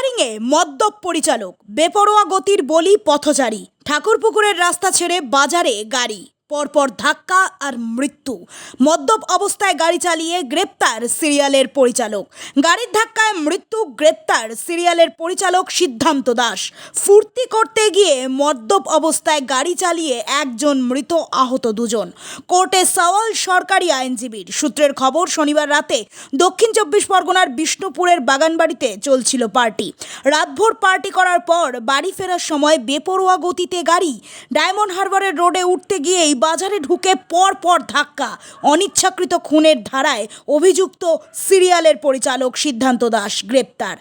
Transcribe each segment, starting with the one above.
ফায়ারিংয়ে মদ্যপ পরিচালক বেপরোয়া গতির বলি পথচারী ঠাকুরপুকুরের রাস্তা ছেড়ে বাজারে গাড়ি। পরপর ধাক্কা আর মৃত্যু। মদ্যপ অবস্থায় গাড়ি চালিয়ে গ্রেপ্তার সিরিয়ালের পরিচালক। গাড়ির ধাক্কায় মৃত্যু, গ্রেপ্তার সিরিয়ালের পরিচালক সিদ্ধান্ত দাস। ফুর্তি করতে গিয়ে মদ্যপ অবস্থায় গাড়ি চালিয়ে একজন মৃত আহত দুজন। কোর্টে সওয়াল সরকারি আইনজীবীর। সূত্রের খবর, শনিবার রাতে দক্ষিণ চব্বিশ পরগনার বিষ্ণুপুরের বাগানবাড়িতে চলছিল পার্টি। রাতভর পার্টি করার পর বাড়ি ফেরার সময় বেপরোয়া গতিতে গাড়ি ডায়মন্ড হারবারের রোডে উঠতে গিয়েই বাজারে ঢুকে পর পর ধাক্কা। অনিচ্ছাকৃত খুনের ধারায় অভিযুক্ত সিরিয়ালের পরিচালক সিদ্ধান্ত দাস গ্রেপ্তার।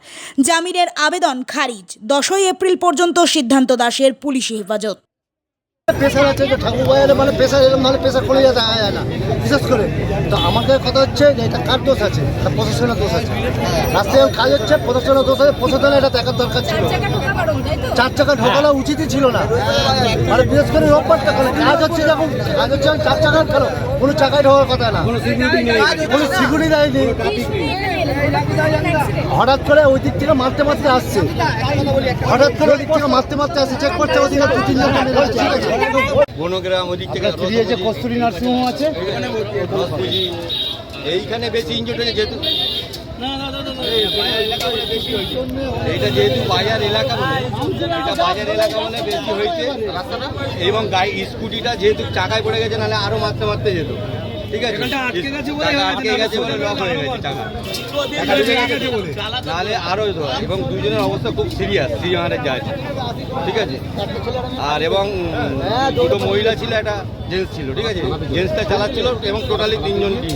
জামিনের আবেদন খারিজ। দশই এপ্রিল পর্যন্ত সিদ্ধান্ত দাসের পুলিশি হেফাজত। প্রেশার আছে যে ঠাকুর বাজারে মানে প্রেশার এরকম নাহলে প্রেশার করে যেতে হয় যায় না। বিশেষ করে তো আমাদের কথা হচ্ছে যে এটা কার দোষ আছে? এটা প্রশাসনের দোষ আছে। রাস্তায় কাজ হচ্ছে প্রশাসনের দোষ আছে প্রশাসনের এটা দেখার দরকার ছিল। চার চাকা ঢোকানো উচিতই ছিল না। মানে বিশেষ করে রোববারটা কেন কাজ হচ্ছে যখন কাজ হচ্ছে চার চাকা কেন কোনো চাকায় ঢোকার কথা না। কোনো সিকিউরিটি নেই। দেয়নি। হঠাৎ করে ওই দিক থেকে মারতে মারতে আসছে। হঠাৎ করে ওই দিক থেকে মারতে মারতে আসছে চেক করতে ওদিকে দু তিনজন ঠিক আছে। বনগ্রাম ওদিক থেকে ফিরিয়ে যে কস্তুরী নার্সিংহোম আছে? এইখানে বেশি ইঞ্জুর হয়েছে যেহেতু। এইটা যেহেতু বাজার এলাকা বলে এটা বাজার এলাকা বলে বেশি হয়েছে এবং গাড়ি স্কুটিটা যেহেতু চাকায় পড়ে গেছে নাহলে আরও মারতে মারতে যেত। ঠিক আছে। চাকা আটকে গেছে বলে লক হয়ে গেছে টাকা। নাহলে আরও এবং দুজনের অবস্থা খুব সিরিয়াস সিরিয়াসের যায় ঠিক আছে? আর এবং দুটো মহিলা ছিল একটা জেন্টস ছিল ঠিক আছে? জেন্টসটা চালাচ্ছিল এবং টোটালি তিনজন টিম